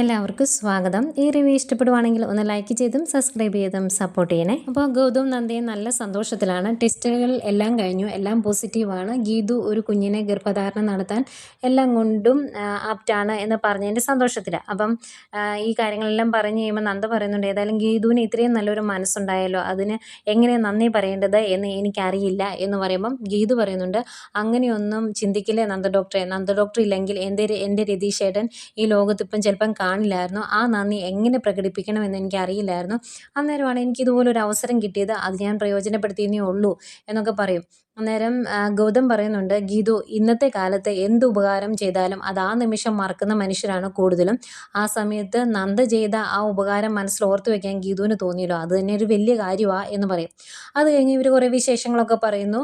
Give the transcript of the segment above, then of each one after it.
എല്ലാവർക്കും സ്വാഗതം. ഈ റിവ്യൂ ഇഷ്ടപ്പെടുവാണെങ്കിൽ ഒന്ന് ലൈക്ക് ചെയ്തും സബ്സ്ക്രൈബ് ചെയ്തും സപ്പോർട്ട് ചെയ്യണേ. അപ്പോൾ ഗൗതം നന്ദയും നല്ല സന്തോഷത്തിലാണ്. ടെസ്റ്റുകൾ എല്ലാം കഴിഞ്ഞു. എല്ലാം പോസിറ്റീവാണ് ഗീതു ഒരു കുഞ്ഞിനെ ഗർഭധാരണം നടത്താൻ എല്ലാം കൊണ്ടും ആപ്റ്റാണ് എന്ന് പറഞ്ഞതിന്റെ സന്തോഷത്തിലാണ് അപ്പം ഈ കാര്യങ്ങളെല്ലാം പറഞ്ഞു കഴിയുമ്പോൾ നന്ദ പറയുന്നുണ്ട് ഏതായാലും ഗീതുവിന് ഇത്രയും നല്ലൊരു മനസ്സുണ്ടായല്ലോ. അതിന് എങ്ങനെ നന്ദി പറയേണ്ടത് എന്ന് എനിക്കറിയില്ല എന്ന് പറയുമ്പം ഗീതു പറയുന്നുണ്ട് അങ്ങനെയൊന്നും ചിന്തിക്കില്ലേ നന്ദ ഡോക്ടറെ നന്ദ ഡോക്ടർ ഇല്ലെങ്കിൽ എന്റെ എന്റെ രതീഷേട്ടൻ ഈ ലോകത്തിപ്പം ചിലപ്പം കാണില്ലായിരുന്നു. ആ നന്ദി എങ്ങനെ പ്രകടിപ്പിക്കണമെന്ന് എനിക്ക് അറിയില്ലായിരുന്നു അന്നേരമാണ് എനിക്ക് ഇതുപോലൊരു അവസരം കിട്ടിയത്. അത് ഞാൻ പ്രയോജനപ്പെടുത്തിയെന്നേ ഉള്ളൂ എന്നൊക്കെ പറയും. അന്നേരം ഗൗതം പറയുന്നുണ്ട് ഗീതു ഇന്നത്തെ കാലത്ത് എന്ത് ഉപകാരം ചെയ്താലും അത് ആ നിമിഷം മറക്കുന്ന മനുഷ്യരാണ് കൂടുതലും. ആ സമയത്ത് നന്ദ ചെയ്ത ആ ഉപകാരം മനസ്സിൽ ഓർത്തു വെക്കാൻ ഗീതുവിന് തോന്നിയല്ലോ. അത് തന്നെ ഒരു വലിയ കാര്യമാണ് എന്ന് പറയും. അത് കഴിഞ്ഞ് ഇവർ കുറേ വിശേഷങ്ങളൊക്കെ പറയുന്നു.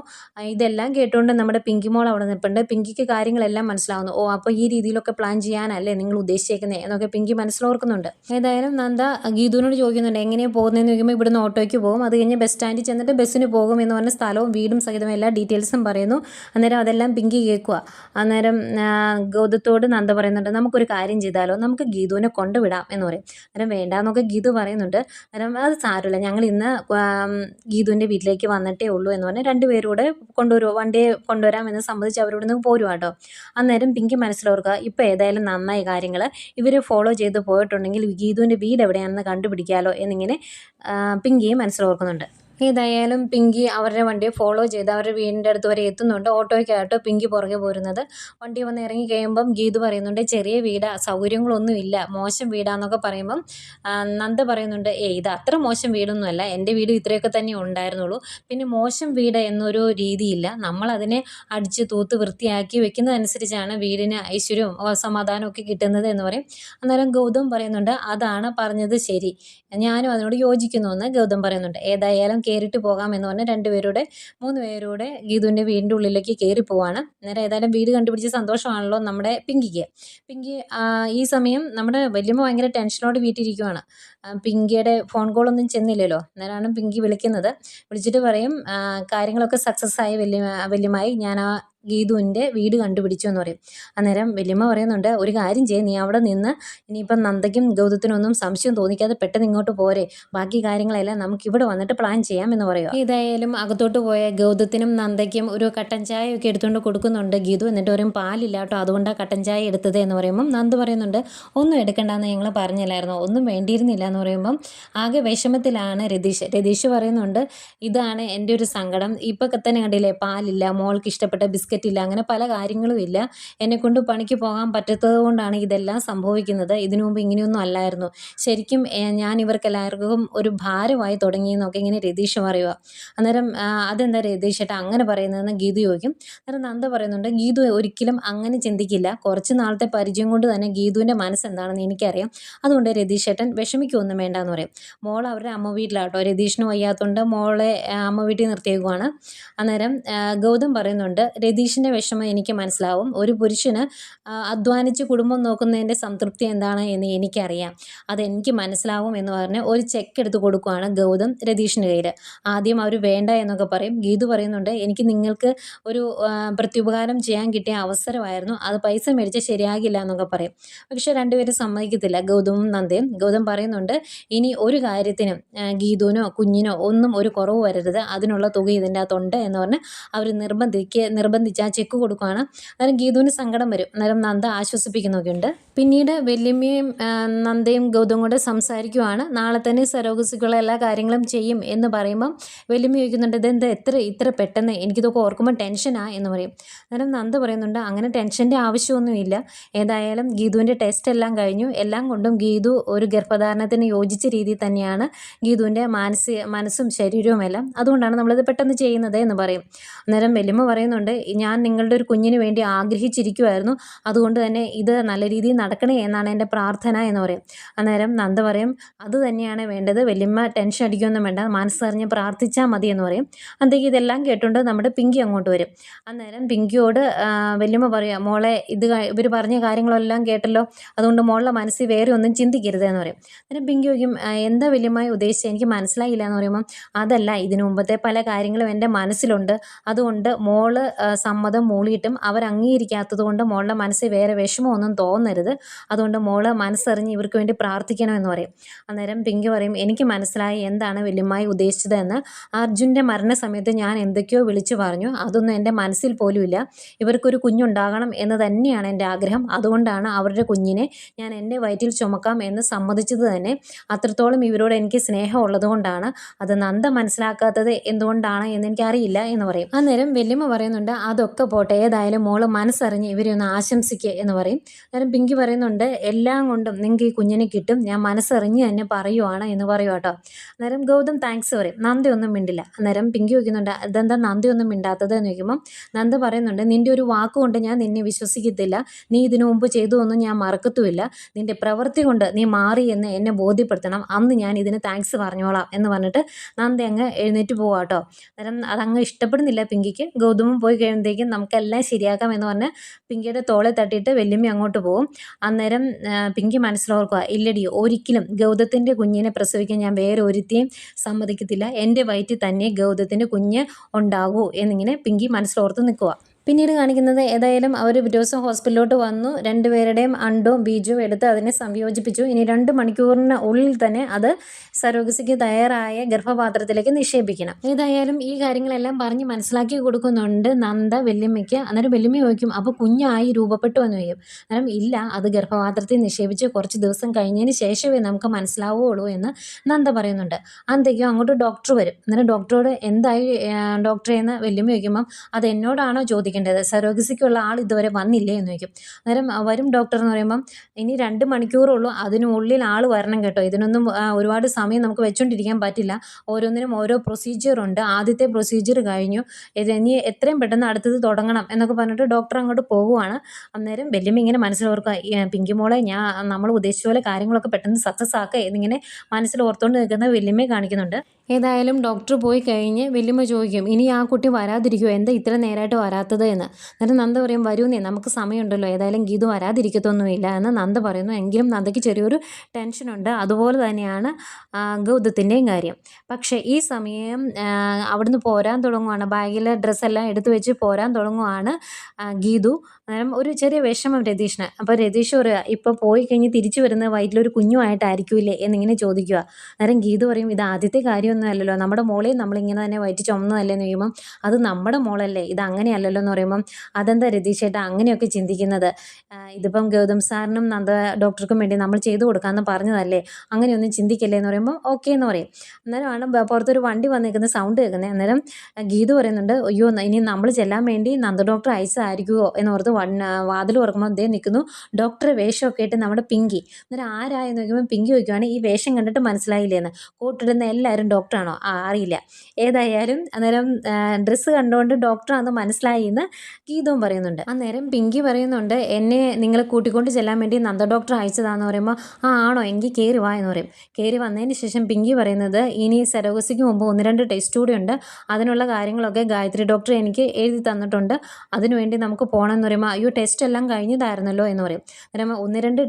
ഇതെല്ലാം കേട്ടുകൊണ്ട് നമ്മുടെ പിങ്കി മോൾ അവിടെ നിൽപ്പുണ്ട് പിങ്കിക്ക് കാര്യങ്ങളെല്ലാം മനസ്സിലാവുന്നു. ഓ അപ്പോൾ ഈ രീതിയിലൊക്കെ പ്ലാൻ ചെയ്യാനല്ലേ നിങ്ങൾ ഉദ്ദേശിച്ചേക്കുന്നത് എന്നൊക്കെ പിങ്കി മനസ്സിലോർക്കുന്നുണ്ട്. ഏതായാലും നന്ദ ഗീതുവിനോട് ചോദിക്കുന്നുണ്ട് എങ്ങനെയാണ് പോകുന്നതെന്ന് ചോദിക്കുമ്പോൾ ഇവിടുന്ന് ഓട്ടോയ്ക്ക് പോകും. അത് കഴിഞ്ഞ് ബസ് സ്റ്റാൻഡിൽ ചെന്നിട്ട് ബസ്സിന് പോകും എന്ന് പറഞ്ഞ സ്ഥലവും വീടും സഹിതം എല്ലാ ഡീറ്റെയിൽസും പറയുന്നു. അന്നേരം അതെല്ലാം പിങ്കി കേൾക്കുക. അന്നേരം ഗൗതത്തോട് നന്ദ പറയുന്നുണ്ട്. നമുക്കൊരു കാര്യം ചെയ്താലോ? നമുക്ക് ഗീതുവിനെ കൊണ്ടുവിടാം എന്ന് പറയും. അന്നേരം വേണ്ടാന്നൊക്കെ ഗീതു പറയുന്നുണ്ട്. അന്നേരം അത് സാരമില്ല. ഞങ്ങൾ ഇന്ന് ഗീതുവിന്റെ വീട്ടിലേക്ക് വന്നിട്ടേ ഉള്ളൂ എന്ന് പറഞ്ഞ് രണ്ടുപേരൂടെ കൊണ്ടുവരുമോ വണ്ടിയെ കൊണ്ടുവരാം എന്ന് സമ്മതിച്ച് അവരോട് നിന്ന് കേട്ടോ അന്നേരം പിങ്കി മനസ്സിലോർക്കുക ഇപ്പോൾ ഏതായാലും നന്നായി കാര്യങ്ങൾ ഇവർ ഫോളോ ചെയ്ത് പോയിട്ടുണ്ടെങ്കിൽ ഗീതുവിന്റെ വീട് എവിടെയാണെന്ന് കണ്ടുപിടിക്കാമല്ലോ എന്നിങ്ങനെ പിങ്കിയും മനസ്സിലോർക്കുന്നുണ്ട്. ഏതായാലും പിങ്കി അവരുടെ വണ്ടിയെ ഫോളോ ചെയ്ത് അവരുടെ വീടിന്റെ അടുത്ത് വരെ എത്തുന്നുണ്ട്. ഓട്ടോയ്ക്കായിട്ടോ പിങ്കി പുറകെ പോരുന്നത്. വണ്ടി വന്ന് ഇറങ്ങി കഴിയുമ്പം ഗീതു പറയുന്നുണ്ട് ചെറിയ വീടാ സൗകര്യങ്ങളൊന്നും ഇല്ല മോശം വീടാന്നൊക്കെ പറയുമ്പം നന്ദ പറയുന്നുണ്ട് ഏ ഇത് അത്ര മോശം വീടൊന്നുമല്ല എന്റെ വീട് ഇത്രയൊക്കെ തന്നെ ഉണ്ടായിരുന്നുള്ളൂ. പിന്നെ മോശം വീട് എന്നൊരു രീതിയില്ല. നമ്മളതിനെ അടിച്ച് തൂത്ത് വൃത്തിയാക്കി വെക്കുന്നതനുസരിച്ചാണ് വീടിന് ഐശ്വര്യവും സമാധാനവും ഒക്കെ കിട്ടുന്നത് എന്ന് പറയും. അന്നേരം ഗൗതം പറയുന്നുണ്ട് അതാണ് പറഞ്ഞത് ശരി. ഞാനും അതിനോട് യോജിക്കുന്നു എന്ന് ഗൗതം പറയുന്നുണ്ട്. ഏതായാലും കയറിയിട്ട് പോകാം എന്ന് പറഞ്ഞ് രണ്ടുപേരുടെ മൂന്ന് പേരൂടെ ഗീതുവിന്റെ വീടിന്റെ ഉള്ളിലേക്ക് കയറി പോവാണ്. നേരെ ഏതായാലും വീട് കണ്ടുപിടിച്ച സന്തോഷമാണല്ലോ നമ്മുടെ പിങ്കിക്ക്. പിങ്കി ഈ സമയം നമ്മുടെ വല്യമ്മ ഭയങ്കര ടെൻഷനോട് വീട്ടിലിരിക്കുവാണ് പിങ്കിയുടെ ഫോൺ കോളൊന്നും ചെന്നില്ലല്ലോ. അന്നേരമാണ് പിങ്കി വിളിക്കുന്നത്. വിളിച്ചിട്ട് പറയും കാര്യങ്ങളൊക്കെ സക്സസ് ആയി വലിയ വല്യമായി ഞാൻ ആ ഗീതുവിന്റെ വീട് കണ്ടുപിടിച്ചു എന്ന് പറയും. അന്നേരം വലിയമ്മ പറയുന്നുണ്ട് ഒരു കാര്യം ചെയ്യ് നീ അവിടെ നിന്ന് ഇനിയിപ്പം നന്ദയ്ക്കും ഗൗതത്തിനൊന്നും സംശയം തോന്നിക്കാതെ പെട്ടെന്ന് ഇങ്ങോട്ട് പോരെ. ബാക്കി കാര്യങ്ങളെല്ലാം നമുക്ക് ഇവിടെ വന്നിട്ട് പ്ലാൻ ചെയ്യാം എന്ന് പറയുക ഏതായാലും അകത്തോട്ട് പോയ ഗൗതത്തിനും നന്ദയ്ക്കും ഒരു കട്ടൻ ചായ ഒക്കെ എടുത്തുകൊണ്ട് കൊടുക്കുന്നുണ്ട് ഗീതു. എന്നിട്ട് പറയും പാലില്ല കേട്ടോ അതുകൊണ്ടാണ് കട്ടൻ ചായ എടുത്തത് എന്ന് പറയുമ്പം നന്ദ പറയുന്നുണ്ട് ഒന്നും എടുക്കണ്ടെന്ന് ഞങ്ങൾ പറഞ്ഞില്ലായിരുന്നു ഒന്നും വേണ്ടിയിരുന്നില്ല എന്ന് പറയുമ്പം ആകെ വിഷമത്തിലാണ് രതീഷ്. രതീഷ് പറയുന്നുണ്ട് ഇതാണ് എന്റെ ഒരു സങ്കടം. ഇപ്പം തന്നെ കണ്ടില്ലേ പാലില്ല മോൾക്ക് ഇഷ്ടപ്പെട്ട ബിസ്ക്കറ്റ് ഇല്ല അങ്ങനെ പല കാര്യങ്ങളും ഇല്ല. എന്നെക്കൊണ്ട് പണിക്ക് പോകാൻ പറ്റാത്തത് കൊണ്ടാണ് ഇതെല്ലാം സംഭവിക്കുന്നത്. ഇതിനു മുമ്പ് ഇങ്ങനെയൊന്നും അല്ലായിരുന്നു. ശരിക്കും ഞാൻ ഇവർക്കെല്ലാവർക്കും ഒരു ഭാരമായി തുടങ്ങിയെന്നൊക്കെ ഇങ്ങനെ രതീഷ് പറയുക. അന്നേരം അതെന്താ രതീഷ് ചേട്ടാ അങ്ങനെ പറയുന്നതെന്ന് ഗീതു ചോദിക്കും. അന്നേരം നന്ദ പറയുന്നുണ്ട് ഗീതു ഒരിക്കലും അങ്ങനെ ചിന്തിക്കില്ല. കുറച്ച് നാളത്തെ പരിചയം കൊണ്ട് തന്നെ ഗീതുവിന്റെ മനസ്സെന്താണെന്ന് എനിക്കറിയാം. അതുകൊണ്ട് രതീഷ് ചേട്ടൻ വിഷമിക്കൊന്നും വേണ്ട എന്ന് പറയും. മോൾ അവരുടെ അമ്മ വീട്ടിലാട്ടോ. രതീഷിന് വയ്യാത്തതുകൊണ്ട് മോളെ അമ്മ വീട്ടിൽ നിർത്തിയേക്കുവാണ്. അന്നേരം ഗൗതം പറയുന്നുണ്ട് രതീഷിന്റെ വിഷമം എനിക്ക് മനസ്സിലാവും. ഒരു പുരുഷന് അധ്വാനിച്ച് കുടുംബം നോക്കുന്നതിന്റെ സംതൃപ്തി എന്താണ് എന്ന് എനിക്കറിയാം. അതെനിക്ക് മനസ്സിലാവും എന്ന് പറഞ്ഞ് ഒരു ചെക്ക് എടുത്ത് കൊടുക്കുകയാണ് ഗൗതം രതീഷിന്റെ കയ്യിൽ ആദ്യം അവർ വേണ്ട എന്നൊക്കെ പറയും. ഗീതു പറയുന്നുണ്ട് എനിക്ക് നിങ്ങൾക്ക് ഒരു പ്രത്യുപകാരം ചെയ്യാൻ കിട്ടിയ അവസരമായിരുന്നു. അത് പൈസ മേടിച്ച് ശരിയാകില്ല എന്നൊക്കെ പറയും. പക്ഷെ രണ്ടുപേരും സമ്മതിക്കത്തില്ല. ഗൗതമും നന്ദയും. ഗൗതം പറയുന്നുണ്ട് ഇനി ഒരു കാര്യത്തിനും ഗീതുവിനോ കുഞ്ഞിനോ ഒന്നും ഒരു കുറവ് വരരുത്. അതിനുള്ള തുക ഇതിന്റെ അകത്തുണ്ട് എന്ന് പറഞ്ഞ് അവർ നിർബന്ധിക്ക് നിർബന്ധിച്ച് ആ ചെക്ക് കൊടുക്കുകയാണ് അന്നേരം ഗീതുവിന് സങ്കടം വരും. അന്നേരം നന്ദ ആശ്വസിപ്പിക്കുന്നൊക്കെ ഉണ്ട് പിന്നീട് വല്യമ്മയും നന്ദയും ഗൗതം കൂടെ സംസാരിക്കുവാണ്. നാളെ തന്നെ സരോഗസിക്കുള്ള എല്ലാ കാര്യങ്ങളും ചെയ്യും എന്ന് പറയുമ്പം വല്യമ്മ ചോദിക്കുന്നുണ്ട് ഇതെന്താ എത്ര ഇത്ര പെട്ടെന്ന്? എനിക്കിതൊക്കെ ഓർക്കുമ്പോൾ ടെൻഷനാ എന്ന് പറയും. അന്നേരം നന്ദ പറയുന്നുണ്ട് അങ്ങനെ ടെൻഷന്റെ ആവശ്യമൊന്നുമില്ല. ഏതായാലും ഗീതുവിന്റെ ടെസ്റ്റ് എല്ലാം കഴിഞ്ഞു. എല്ലാം കൊണ്ടും ഗീതു ഒരു ഗർഭധാരണത്തിന് യോജിച്ച രീതിയിൽ തന്നെയാണ്. ഗീതുവിന്റെ മാനസിക മനസ്സും ശരീരവും എല്ലാം അതുകൊണ്ടാണ് നമ്മളിത് പെട്ടെന്ന് ചെയ്യുന്നത് എന്ന് പറയും. അന്നേരം വല്യമ്മ പറയുന്നുണ്ട് ഞാൻ നിങ്ങളുടെ ഒരു കുഞ്ഞിന് വേണ്ടി ആഗ്രഹിച്ചിരിക്കുമായിരുന്നു അതുകൊണ്ട് തന്നെ ഇത് നല്ല രീതിയിൽ നടക്കണേ എന്നാണ് എന്റെ പ്രാർത്ഥന എന്ന് പറയും. അന്നേരം നന്ദ പറയും അത് തന്നെയാണ് വേണ്ടത്. വലിയമ്മ ടെൻഷൻ അടിക്കുകയൊന്നും വേണ്ട. മനസ്സറിഞ്ഞ് പ്രാർത്ഥിച്ചാൽ മതി എന്ന് പറയും. അന്നേക്ക് ഇതെല്ലാം കേട്ടുകൊണ്ട് നമ്മുടെ പിങ്കി അങ്ങോട്ട് വരും. അന്നേരം പിങ്കിയോട് വലിയമ്മ പറയുക പറയാം മോളെ ഇത് ഇവർ പറഞ്ഞ കാര്യങ്ങളെല്ലാം കേട്ടല്ലോ. അതുകൊണ്ട് മോളുടെ മനസ്സിൽ വേറെ ഒന്നും ചിന്തിക്കരുത് എന്ന് പറയും. അന്നേരം പിങ്കി ചോദിക്കും എന്താ വല്യമായി ഉദ്ദേശിച്ചത്? എനിക്ക് മനസ്സിലായില്ല എന്ന് പറയുമ്പം അതല്ല ഇതിനു മുമ്പത്തെ പല കാര്യങ്ങളും എന്റെ മനസ്സിലുണ്ട്. അതുകൊണ്ട് മോൾ സമ്മതം മൂളിയിട്ടും അവർ അംഗീകരിക്കാത്തത് കൊണ്ട് മോളുടെ മനസ്സിൽ വേറെ വിഷമമൊന്നും തോന്നരുത്. അതുകൊണ്ട് മോൾ മനസ്സറിഞ്ഞ് ഇവർക്ക് വേണ്ടി പ്രാർത്ഥിക്കണമെന്ന് പറയും. അന്നേരം പിങ്കി പറയും എനിക്ക് മനസ്സിലായി എന്താണ് വലിയമായി ഉദ്ദേശിച്ചതെന്ന്. അർജുന്റെ മരണസമയത്ത് ഞാൻ എന്തൊക്കെയോ വിളിച്ചു പറഞ്ഞു. അതൊന്നും എന്റെ മനസ്സിൽ പോലുമില്ല. ഇവർക്കൊരു കുഞ്ഞുണ്ടാകണം എന്ന് തന്നെയാണ് എന്റെ ആഗ്രഹം. അതുകൊണ്ടാണ് അവരുടെ കുഞ്ഞിനെ ഞാൻ എന്റെ വയറ്റിൽ ചുമക്കാം എന്ന് സമ്മതിച്ചത് തന്നെ. അത്രത്തോളം ഇവരോട് എനിക്ക് സ്നേഹം ഉള്ളതുകൊണ്ടാണ് അത് നന്ദ മനസ്സിലാക്കാത്തത് എന്തുകൊണ്ടാണ് എന്ന് എനിക്കറിയില്ല എന്ന് പറയും. അന്നേരം വല്യമ്മ പറയുന്നുണ്ട് അതൊക്കെ പോട്ടെ. ഏതായാലും മോൾ മനസ്സറിഞ്ഞ് ഇവരെ ഒന്ന് ആശംസിക്കുക എന്ന് പറയും. അന്നേരം പിങ്കി പറയുന്നുണ്ട് എല്ലാം കൊണ്ടും നിങ്ങൾക്ക് ഈ കുഞ്ഞിനെ കിട്ടും. ഞാൻ മനസ്സറിഞ്ഞ് തന്നെ പറയുവാണ് എന്ന് പറയും കേട്ടോ. അന്നേരം ഗൗതം താങ്ക്സ് പറയും. നന്ദി ഒന്നും മിണ്ടില്ല. അന്നേരം പിങ്കി വയ്ക്കുന്നുണ്ട് അതെന്താ നന്ദി ഒന്നും മിണ്ടാത്തത്? എന്ന് ചോദിക്കുമ്പം നന്ദ പറയുന്നുണ്ട് നിന്റെ ഒരു വാക്കുകൊണ്ട് ഞാൻ നിന്നെ വിശ്വസിക്കത്തില്ല. നീ ഇതിനു മുമ്പ് ചെയ്തതൊന്നും ഞാൻ മറക്കത്തുമില്ല. നിന്റെ പ്രവൃത്തി കൊണ്ട് നീ മാറി എന്ന് എന്നെ ബോധ്യപ്പെടുത്തണം. അന്ന് ഞാൻ ഇതിന് താങ്ക്സ് പറഞ്ഞോളാം. എന്ന് പറഞ്ഞിട്ട് നന്ദി അങ്ങ് എഴുന്നേറ്റ് പോവാം കേട്ടോ. അന്നേരം അതങ്ങ് ഇഷ്ടപ്പെടുന്നില്ല പിങ്കിക്ക്. ഗൗതമും പോയി കഴിയുമ്പോഴത്തേക്കും നമുക്കെല്ലാം ശരിയാക്കാം എന്ന് പറഞ്ഞ് പിങ്കിയുടെ തോളെ തട്ടിയിട്ട് വെല്ലുമ്മി അങ്ങോട്ട് പോകും അന്നേരം പിങ്കി മനസ്സിലോർക്കുക ഇല്ലടി ഒരിക്കലും ഗൗതത്തിന്റെ കുഞ്ഞിനെ പ്രസവിക്കാൻ ഞാൻ വേറെ ഒരുത്തിയും സമ്മതിക്കത്തില്ല. എന്റെ വയറ്റിൽ തന്നെ ഗൗതത്തിന്റെ കുഞ്ഞ് ഉണ്ടാകൂ എന്നിങ്ങനെ പിങ്കി മനസ്സിലോർത്ത് നിൽക്കുക. പിന്നീട് കാണിക്കുന്നത് ഏതായാലും അവർ ദിവസം ഹോസ്പിറ്റലിലോട്ട് വന്നു. രണ്ടുപേരുടെയും അണ്ടവും ബീജവും എടുത്ത് അതിനെ സംയോജിപ്പിച്ചു. ഇനി രണ്ട് മണിക്കൂറിന് ഉള്ളിൽ തന്നെ അത് സരോഗസിക്ക് തയ്യാറായ ഗർഭപാത്രത്തിലേക്ക് നിക്ഷേപിക്കണം. ഏതായാലും ഈ കാര്യങ്ങളെല്ലാം പറഞ്ഞ് മനസ്സിലാക്കി കൊടുക്കുന്നുണ്ട് നന്ദ വെല്ലുമ്മയ്ക്ക്. അന്നേരം വെല്ലുമ്മ ചോദിക്കും അപ്പോൾ കുഞ്ഞായി രൂപപ്പെട്ടു എന്ന് ചോദിക്കും. അന്നേരം ഇല്ല അത് ഗർഭപാത്രത്തിൽ നിക്ഷേപിച്ച് കുറച്ച് ദിവസം കഴിഞ്ഞതിന് ശേഷമേ നമുക്ക് മനസ്സിലാവുകയുള്ളൂ എന്ന് നന്ദ പറയുന്നുണ്ട്. അന്തേക്കും അങ്ങോട്ട് ഡോക്ടർ വരും. അന്നേരം ഡോക്ടറോട് എന്തായി ഡോക്ടറെ? എന്ന് വെല്ലുമ്മ ചോദിക്കുമ്പം അത് എന്നോടാണോ ചോദിക്കേണ്ടത് സരോഗസിക്കുള്ള ആൾ ഇതുവരെ വന്നില്ലേ? എന്ന് ചോദിക്കും. അന്നേരം വരും ഡോക്ടർ എന്ന് പറയുമ്പം ഇനി രണ്ട് മണിക്കൂറുള്ളൂ അതിനുള്ളിൽ ആൾ വരണം കേട്ടോ. ഇതിനൊന്നും ഒരുപാട് സമയം നമുക്ക് വെച്ചുകൊണ്ടിരിക്കാൻ പറ്റില്ല. ഓരോന്നിനും ഓരോ പ്രൊസീജിയർ ഉണ്ട്. ആദ്യത്തെ പ്രൊസീജിയർ കഴിഞ്ഞു. ഇനി എത്രയും പെട്ടെന്ന് അടുത്തത് തുടങ്ങണം എന്നൊക്കെ പറഞ്ഞിട്ട് ഡോക്ടർ അങ്ങോട്ട് പോകുവാണ് അന്നേരം വല്യമ്മ ഇങ്ങനെ മനസ്സിലോർക്കുക "ഈ, പിങ്കി മോളെ ഞാൻ നമ്മൾ ഉദ്ദേശിച്ച പോലെ കാര്യങ്ങളൊക്കെ പെട്ടെന്ന് സക്സസ് ആക്കുക എന്നിങ്ങനെ മനസ്സിൽ ഓർത്തുകൊണ്ട് നിൽക്കുന്ന വല്യമ്മയെ കാണിക്കുന്നുണ്ട്. ഏതായാലും ഡോക്ടർ പോയി കഴിഞ്ഞ് വല്യമ്മ ചോദിക്കും ഇനി ആ കുട്ടി വരാതിരിക്കുമോ എന്താ ഇത്ര നേരമായിട്ട് വരാത്തത്? എന്ന്. എന്നിട്ട് നന്ദ പറയും വരൂന്നേ നമുക്ക് സമയമുണ്ടല്ലോ. ഏതായാലും ഗീതു വരാതിരിക്കത്തൊന്നുമില്ല. എന്ന് നന്ദ പറയുന്നു. എങ്കിലും നന്ദയ്ക്ക് ചെറിയൊരു ടെൻഷനുണ്ട് അതുപോലെ തന്നെയാണ് ഗൗതത്തിന്റെയും കാര്യം. പക്ഷേ ഈ സമയം അവിടുന്ന് പോരാൻ തുടങ്ങുവാണ്. ബാഗിലെ ഡ്രസ്സെല്ലാം എടുത്തു വെച്ച് പോരാൻ തുടങ്ങുവാണ് ഗീതു. അന്നേരം ഒരു ചെറിയ വിഷമം രതീഷിന്. അപ്പോൾ രതീഷ് പറയുക ഇപ്പോൾ പോയി കഴിഞ്ഞ് തിരിച്ചു വരുന്നത് വയറ്റിലൊരു കുഞ്ഞുമായിട്ടായിരിക്കില്ലേ? എന്നിങ്ങനെ ചോദിക്കുക അന്നേരം ഗീതു പറയും ഇത് ആദ്യത്തെ കാര്യമൊന്നും അല്ലല്ലോ നമ്മുടെ മോളെയും നമ്മളിങ്ങനെ തന്നെ വയറ്റി ചുമന്നതല്ലേ എന്ന് ചോദിക്കുമ്പം അത് നമ്മുടെ മോളല്ലേ ഇത് അങ്ങനെയല്ലല്ലോ എന്ന് പറയുമ്പം അതെന്താ രതീഷേട്ടാ അങ്ങനെയൊക്കെ ചിന്തിക്കുന്നത്. ഇതിപ്പം ഗൗതം സാറിനും നന്ദ ഡോക്ടർക്കും വേണ്ടി നമ്മൾ ചെയ്തു കൊടുക്കാമെന്ന് പറഞ്ഞതല്ലേ അങ്ങനെയൊന്നും ചിന്തിക്കല്ലേ എന്ന് പറയുമ്പോൾ ഓക്കെ എന്ന് പറയും. അന്നേരമാണ് പുറത്തൊരു വണ്ടി വന്നിരിക്കുന്ന സൗണ്ട് കേൾക്കുന്നത് അന്നേരം ഗീതു പറയുന്നുണ്ട് അയ്യോ ഇനി നമ്മൾ ചെല്ലാൻ വേണ്ടി നന്ദ ഡോക്ടർ അയച്ചതായിരിക്കുമോ എന്നോർത്ത് വാതിൽ തുറക്കുമ്പോൾ ദേ നിൽക്കുന്നു ഡോക്ടറെ വേഷമൊക്കെ ആയിട്ട് നമ്മുടെ പിങ്കി. അന്നേരം ആരായെന്ന് നോക്കുമ്പോൾ പിങ്കി ചോദിക്കുവാണ് ഈ വേഷം കണ്ടിട്ട് മനസ്സിലായില്ലേ എന്ന് കോട്ടിടുന്ന എല്ലാവരും ഡോക്ടറാണോ? ആ അറിയില്ല. ഏതായാലും അന്നേരം ഡ്രസ്സ് കണ്ടുകൊണ്ട് ഡോക്ടറാണെന്ന് മനസ്സിലായി എന്ന് ഗീതവും പറയുന്നുണ്ട്. അന്നേരം പിങ്കി പറയുന്നുണ്ട് എന്നെ നിങ്ങൾ കൂട്ടിക്കൊണ്ട് ചെല്ലാൻ വേണ്ടി നന്ദ ഡോക്ടർ അയച്ചതാന്ന് പറയുമ്പോൾ ആ ആണോ? എങ്കിൽ കയറി വാ എന്ന് പറയും. കയറി വന്നതിന് ശേഷം പിങ്കി പറയുന്നത് ഇനി സെറോഗസിക്ക് മുമ്പ് ഒന്ന് രണ്ട് ടെസ്റ്റ് കൂടി ഉണ്ട്. അതിനുള്ള കാര്യങ്ങളൊക്കെ ഗായത്രി ഡോക്ടർ എനിക്ക് എഴുതി തന്നിട്ടുണ്ട്. അതിനുവേണ്ടി നമുക്ക് പോകണം എന്ന് പറയുമ്പോൾ അയ്യോ ടെസ്റ്റ് എല്ലാം കഴിഞ്ഞതായിരുന്നല്ലോ എന്ന് പറയും. അന്നേരം ഒന്ന് രണ്ട്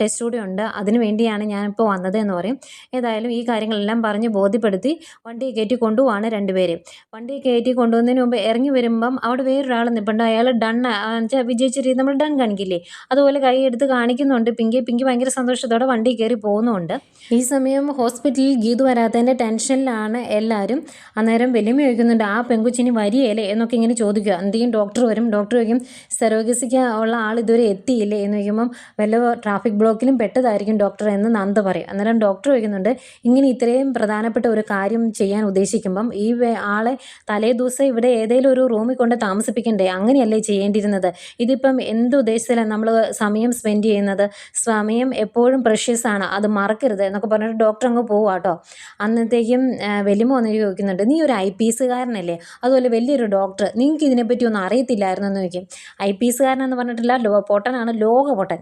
ടെസ്റ്റ് കൂടി ഉണ്ട്. അതിനുവേണ്ടിയാണ് ഞാനിപ്പോൾ വന്നത് എന്ന് പറയും. ഏതായാലും ഈ കാര്യങ്ങളെല്ലാം പറഞ്ഞ് ബോധ്യപ്പെടുത്തി വണ്ടി കയറ്റി കൊണ്ടുപോവാണ് രണ്ടുപേരെയും വണ്ടി കയറ്റി കൊണ്ടുവന്നതിന് മുമ്പ് ഇറങ്ങി വരുമ്പം അവിടെ വേറൊരാൾ നിൽപ്പുണ്ട് അയാൾ ഡൺ വെച്ചാൽ വിജയിച്ച രീതി നമ്മൾ ഡൺ കാണിക്കില്ലേ? അതുപോലെ കൈ എടുത്ത് കാണിക്കുന്നുണ്ട്. പിങ്കി പിങ്കി ഭയങ്കര സന്തോഷത്തോടെ വണ്ടി കയറി പോകുന്നുണ്ട്. ഈ സമയം ഹോസ്പിറ്റലിൽ ഗീതു വരാത്തതിന്റെ ടെൻഷനിലാണ് എല്ലാവരും അന്നേരം വെല്ലുമ ചോദിക്കുന്നുണ്ട് ആ പെങ്കുച്ചിനി വരികയല്ലേ എന്നൊക്കെ ഇങ്ങനെ ചോദിക്കുക. എന്തെങ്കിലും ഡോക്ടർ വരും. ഡോക്ടർ ചോദിക്കും സെറോഗസിക്ക് ഉള്ള ആൾ ഇതുവരെ എത്തിയില്ലേ? എന്ന് ചോദിക്കുമ്പം വല്ല ട്രാഫിക് ബ്ലോക്കിലും പെട്ടതായിരിക്കും ഡോക്ടർ എന്ന് നന്ദ പറയും. അന്നേരം ഡോക്ടർ ചോദിക്കുന്നുണ്ട് ഇങ്ങനെ ഇത്രയും പ്രധാനപ്പെട്ട ഒരു കാര്യം ചെയ്യാൻ ഉദ്ദേശിക്കുമ്പം ഈ ആളെ തലേ ദിവസം ഇവിടെ ഏതെങ്കിലും ഒരു റൂമിൽ കൊണ്ട് താമസിപ്പിക്കണ്ടേ? അങ്ങനെയല്ലേ ചെയ്യേണ്ടിയിരുന്നത് ഇതിപ്പം എന്ത് ഉദ്ദേശത്തിലാണ് നമ്മൾ സമയം സ്പെൻഡ് ചെയ്യുന്നത്? സമയം എപ്പോഴും പ്രഷ്യസ് ആണ്. അത് മറക്കരുത് എന്നൊക്കെ പറഞ്ഞിട്ട് ഡോക്ടർ അങ്ങ് പോവുക കേട്ടോ അന്നത്തേക്കും വലിയ വലിമ ചോദിക്കുന്നുണ്ട് നീ ഒരു ഐ പി എസ്സുകാരനല്ലേ? അതുപോലെ വലിയൊരു ഡോക്ടർ നിങ്ങൾക്ക് ഇതിനെപ്പറ്റി ഒന്നും അറിയത്തില്ലായിരുന്നു? എന്ന് ചോദിക്കും. ഐ പി എസ്സുകാരനെന്ന് പറഞ്ഞിട്ടില്ല ലോ പൊട്ടനാണ് ലോക പൊട്ടൻ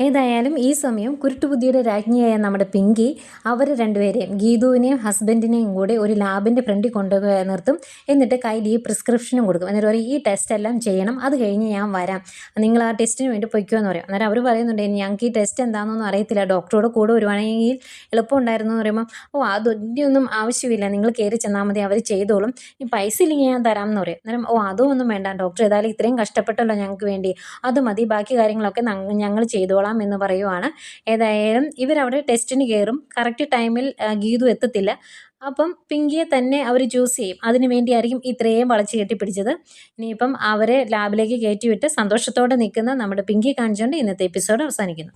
ഏതായാലും ഈ സമയം കുരുട്ടുബുദ്ധിയുടെ രാജ്ഞിയായ നമ്മുടെ പിങ്കി അവർ രണ്ടുപേരെയും ഗീതുവിനെയും ഹസ്ബൻഡിനെയും കൂടെ ഒരു ലാബിന്റെ ഫ്രണ്ടിൽ കൊണ്ടുപോയി നിർത്തും. എന്നിട്ട് കയ്യിൽ ഈ പ്രിസ്ക്രിപ്ഷനും കൊടുക്കും. എന്നിട്ട് പറയും ഈ ടെസ്റ്റ് എല്ലാം ചെയ്യണം. അത് കഴിഞ്ഞ് ഞാൻ വരാം. നിങ്ങൾ ആ ടെസ്റ്റിന് വേണ്ടി പൊയ്ക്കോ എന്ന് പറയും. അന്നേരം അവർ പറയുന്നുണ്ട് ഞങ്ങൾക്ക് ഈ ടെസ്റ്റ് എന്താണെന്നൊന്നും അറിയത്തില്ല. ഡോക്ടറോട് കൂടെ വരുവാണെങ്കിൽ എളുപ്പമുണ്ടായിരുന്നു എന്ന് പറയുമ്പോൾ ഓ അതൊന്നും ആവശ്യമില്ല. നിങ്ങൾ കയറി ചെന്നാൽ മതി. അവർ ചെയ്തോളും. ഈ പൈസ ഇല്ലെങ്കിൽ ഞാൻ തരാം എന്ന് പറയും. അന്നേരം ഓ അതൊന്നും വേണ്ട. ഡോക്ടർ ഏതായാലും ഇത്രയും കഷ്ടപ്പെട്ടല്ലോ ഞങ്ങൾക്ക് വേണ്ടി. അത് മതി. ബാക്കി കാര്യങ്ങളൊക്കെ ഞങ്ങൾ ചെയ്തോളാം. എന്ന് പറയുവാണ്. ഏതായാലും ഇവരവിടെ ടെസ്റ്റിന് കയറും കറക്റ്റ് ടൈമിൽ ഗീതു എത്തത്തില്ല. അപ്പം പിങ്കിയെ തന്നെ അവർ ചൂസ് ചെയ്യും. അതിനു വേണ്ടിയായിരിക്കും ഇത്രയും വളച്ച് കെട്ടിപ്പിടിച്ചത്. ഇനിയിപ്പം അവരെ ലാബിലേക്ക് കയറ്റിവിട്ട് സന്തോഷത്തോടെ നിൽക്കുന്ന നമ്മുടെ പിങ്കി കാണിച്ചുകൊണ്ട് ഇന്നത്തെ എപ്പിസോഡ് അവസാനിക്കുന്നു.